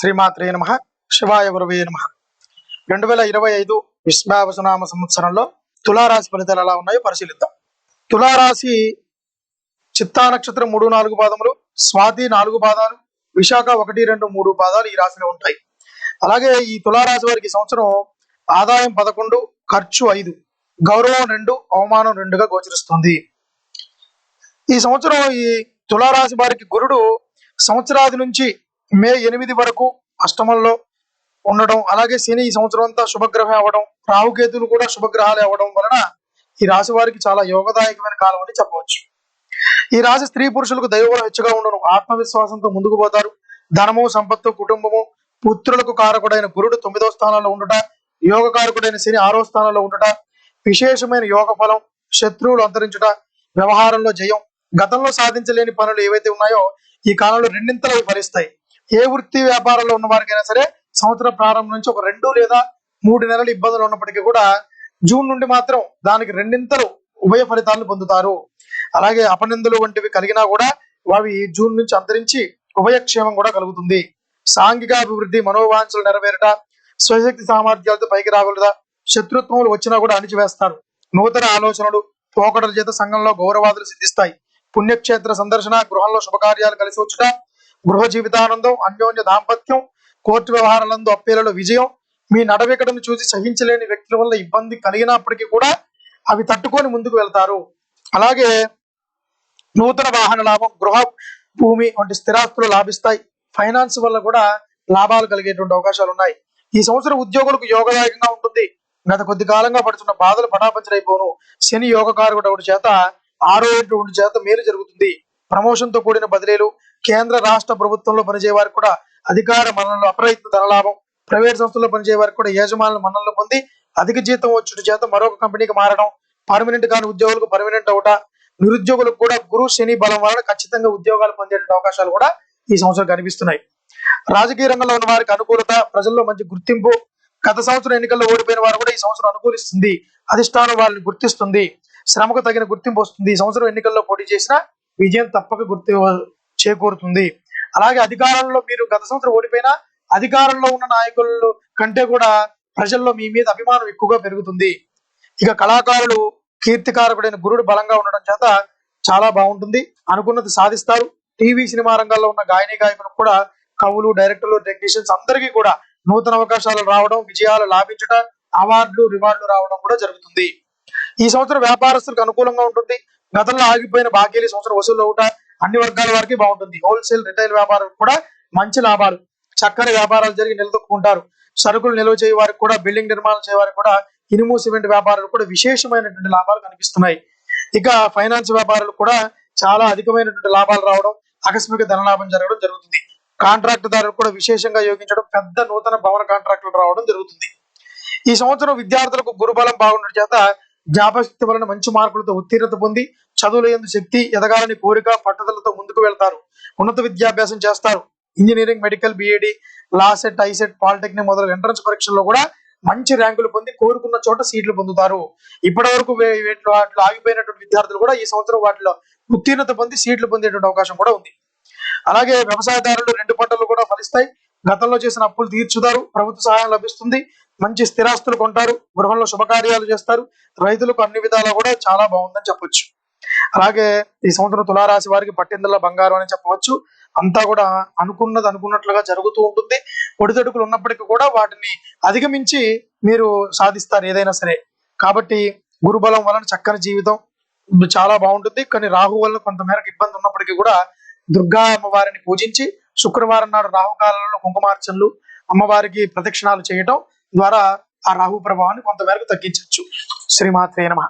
శ్రీమాత్రే నమ శివాయ గురువే నమ. రెండు వేల ఇరవై ఐదు విశ్వావసనామ సంవత్సరంలో తులారాశి ఫలితాలు ఎలా ఉన్నాయో పరిశీలిద్దాం. తులారాశి చిత్తా నక్షత్రం మూడు నాలుగు పాదములు స్వాతి నాలుగు పాదాలు విశాఖ ఒకటి రెండు మూడు పాదాలు ఈ రాశిలో ఉంటాయి. అలాగే ఈ తులారాశి వారికి సంవత్సరం ఆదాయం పదకొండు ఖర్చు ఐదు గౌరవం రెండు అవమానం రెండుగా గోచరిస్తుంది. ఈ సంవత్సరం ఈ తులారాశి వారికి గురుడు సంవత్సరాది నుంచి మే ఎనిమిది వరకు అష్టమంలో ఉండడం అలాగే శని ఈ సంవత్సరం అంతా శుభగ్రహం అవ్వడం రాహుకేతులు కూడా శుభగ్రహాలు అవ్వడం వలన ఈ రాశి వారికి చాలా యోగదాయకమైన కాలం అని చెప్పవచ్చు. ఈ రాశి స్త్రీ పురుషులకు దైవం హెచ్చుగా ఉండను. ఆత్మవిశ్వాసంతో ముందుకు పోతారు. ధనము సంపత్తు కుటుంబము పుత్రులకు కారకుడైన గురుడు తొమ్మిదో స్థానంలో ఉండట యోగ కారకుడైన శని ఆరో స్థానంలో ఉండట విశేషమైన యోగ ఫలం శత్రువులు అంతరించుట వ్యవహారంలో జయం గతంలో సాధించలేని పనులు ఏవైతే ఉన్నాయో ఈ కాలంలో రెండింతలు ఫలిస్తాయి. ఏ వృత్తి వ్యాపారంలో ఉన్న వారికైనా సరే సంవత్సరం ప్రారంభం నుంచి ఒక రెండు లేదా మూడు నెలలు ఇబ్బందులు ఉన్నప్పటికీ కూడా జూన్ నుండి మాత్రం దానికి రెండింతలు ఉభయ ఫలితాలను పొందుతారు. అలాగే అపనిందులు వంటివి కలిగినా కూడా అవి జూన్ నుంచి అంతరించి ఉభయక్షేమం కూడా కలుగుతుంది. సాంఘిక అభివృద్ధి మనోవాంఛలు నెరవేరుట స్వశక్తి సామర్థ్యాలతో పైకి రాగలదా శత్రుత్వములు వచ్చినా కూడా అణిచివేస్తారు. నూతన ఆలోచనలు పోకడల చేత సంఘంలో గౌరవాదులు సిద్ధిస్తాయి. పుణ్యక్షేత్ర సందర్శన గృహంలో శుభకార్యాలు కలిసి వచ్చుట గృహ జీవితానందం అన్యోన్య దాంపత్యం కోర్టు వ్యవహారాలందు అప్పేలలో విజయం. మీ నడవికడను చూసి సహించలేని వ్యక్తుల వల్ల ఇబ్బంది కలిగినప్పటికీ కూడా అవి తట్టుకొని ముందుకు వెళ్తారు. అలాగే నూతన వాహన లాభం గృహ భూమి వంటి స్థిరాస్తులు లాభిస్తాయి. ఫైనాన్స్ వల్ల కూడా లాభాలు కలిగేటువంటి అవకాశాలు ఉన్నాయి ఈ సంవత్సరం ఉద్యోగులకు యోగదాయకంగా ఉంటుంది. గత కొద్ది కాలంగా పడుతున్న బాధలు పటాపంచలైపోను. శని యోగకారకుడు ఒకటి చేత ఆరోగ్యం చేత మేలు జరుగుతుంది. ప్రమోషన్తో కూడిన బదిలీలు కేంద్ర రాష్ట్ర ప్రభుత్వంలో పనిచేయ వారికి కూడా అధికార మన్ననలు అప్రయత్న ధనలాభం ప్రైవేట్ సంస్థల్లో పనిచేయ వారికి కూడా యజమానుల మన్ననలు పొంది అధిక జీతం వచ్చుట చేత మరొక కంపెనీకి మారడం పర్మనెంట్ కాని ఉద్యోగులకు పర్మనెంట్ అవట నిరుద్యోగులకు కూడా గురు శని బలం వలన ఖచ్చితంగా ఉద్యోగాలు పొందే అవకాశాలు కూడా ఈ సంవత్సరం కనిపిస్తున్నాయి. రాజకీయ రంగంలో ఉన్న వారికి అనుకూలత ప్రజల్లో మంచి గుర్తింపు గత సంవత్సరం ఎన్నికల్లో ఓడిపోయిన వారు కూడా ఈ సంవత్సరం అనుకూలిస్తుంది. అధిష్టానం వారిని గుర్తిస్తుంది. శ్రమకు తగిన గుర్తింపు వస్తుంది. ఈ సంవత్సరం ఎన్నికల్లో పోటీ చేసిన విజయం తప్పక గుర్తు చేకూరుతుంది. అలాగే అధికారంలో మీరు గత సంవత్సరం ఓడిపోయినా అధికారంలో ఉన్న నాయకుల కంటే కూడా ప్రజల్లో మీ మీద అభిమానం ఎక్కువగా పెరుగుతుంది. ఇక కళాకారులు కీర్తికారకుడైన గురుడు బలంగా ఉండడం చేత చాలా బాగుంటుంది. అనుకున్నది సాధిస్తారు. టీవీ సినిమా రంగాల్లో ఉన్న గాయని గాయకులకు కూడా కవులు డైరెక్టర్లు టెక్నీషియన్స్ అందరికీ కూడా నూతన అవకాశాలు రావడం విజయాలు లాభించడం అవార్డులు రివార్డులు రావడం కూడా జరుగుతుంది. ఈ సంవత్సరం వ్యాపారస్తులకు అనుకూలంగా ఉంటుంది. గతంలో ఆగిపోయిన బాకీలు ఈ సంవత్సరం వసూలు అవుట అన్ని వర్గాల వారికి బాగుంటుంది. హోల్సేల్ రిటైల్ వ్యాపారం కూడా మంచి లాభాలు. చక్కని వ్యాపారాలు జరిగి నిలదొక్కుంటారు. సరుకులు నిల్వ చేయ వారికి కూడా బిల్డింగ్ నిర్మాణం చేయ వారికి కూడా ఇనుము సిమెంట్ వ్యాపారాలు కూడా విశేషమైనటువంటి లాభాలు కనిపిస్తున్నాయి. ఇక ఫైనాన్స్ వ్యాపారాలు కూడా చాలా అధికమైనటువంటి లాభాలు రావడం ఆకస్మిక ధనలాభం జరగడం జరుగుతుంది. కాంట్రాక్ట్ దారులు కూడా విశేషంగా యోగించడం పెద్ద నూతన భవన కాంట్రాక్టులు రావడం జరుగుతుంది. ఈ సంవత్సరం విద్యార్థులకు గురుబలం బాగుండడం చేత జ్ఞాపశక్తి వలన మంచి మార్కులతో ఉత్తీర్ణత పొంది చదువుల ఎందు శక్తి ఎదగాలని కోరిక పట్టుదలతో ముందుకు వెళ్తారు. ఉన్నత విద్యాభ్యాసం చేస్తారు. Engineering medical B Ed LAWCET ICET polytechnic మొదలగు ఎంట్రన్స్ పరీక్షల్లో కూడా మంచి ర్యాంకులు పొంది కోరుకున్న చోట సీట్లు పొందుతారు. ఇప్పటి వరకు వీటిలో వాటిలో ఆగిపోయినటువంటి విద్యార్థులు కూడా ఈ సంవత్సరం వాటిలో ఉత్తీర్ణత పొంది సీట్లు పొందేటువంటి అవకాశం కూడా ఉంది. అలాగే వ్యవసాయదారులు రెండు పంటలు కూడా ఫలిస్తాయి. గతంలో చేసిన అప్పులు తీర్చుతారు. ప్రభుత్వ సహాయం లభిస్తుంది. మంచి స్థిరాస్తులు కొంటారు గృహంలో శుభకార్యాలు చేస్తారు. రైతులకు అన్ని విధాలా కూడా చాలా బాగుందని చెప్పొచ్చు. అలాగే ఈ సంవత్సరం తులారాశి వారికి పట్టిందల బంగారం అని చెప్పవచ్చు. అంతా కూడా అనుకున్నది అనుకున్నట్లుగా జరుగుతూ ఉంటుంది. ఒడిదొడుకులు ఉన్నప్పటికీ కూడా వాటిని అధిగమించి మీరు సాధిస్తారు ఏదైనా సరే. కాబట్టి గురుబలం వలన చక్కని జీవితం చాలా బాగుంటుంది. కానీ రాహు వలన కొంతమేరకు ఇబ్బంది ఉన్నప్పటికీ కూడా దుర్గా అమ్మవారిని పూజించి శుక్రవారం నాడు రాహుకాలంలో కుంకుమార్చనలు అమ్మవారికి ప్రదక్షిణాలు చేయటం ద్వారా ఆ రాహు ప్రభావాన్ని కొంతమేరకు తగ్గించవచ్చు. శ్రీమాత్రే నమ.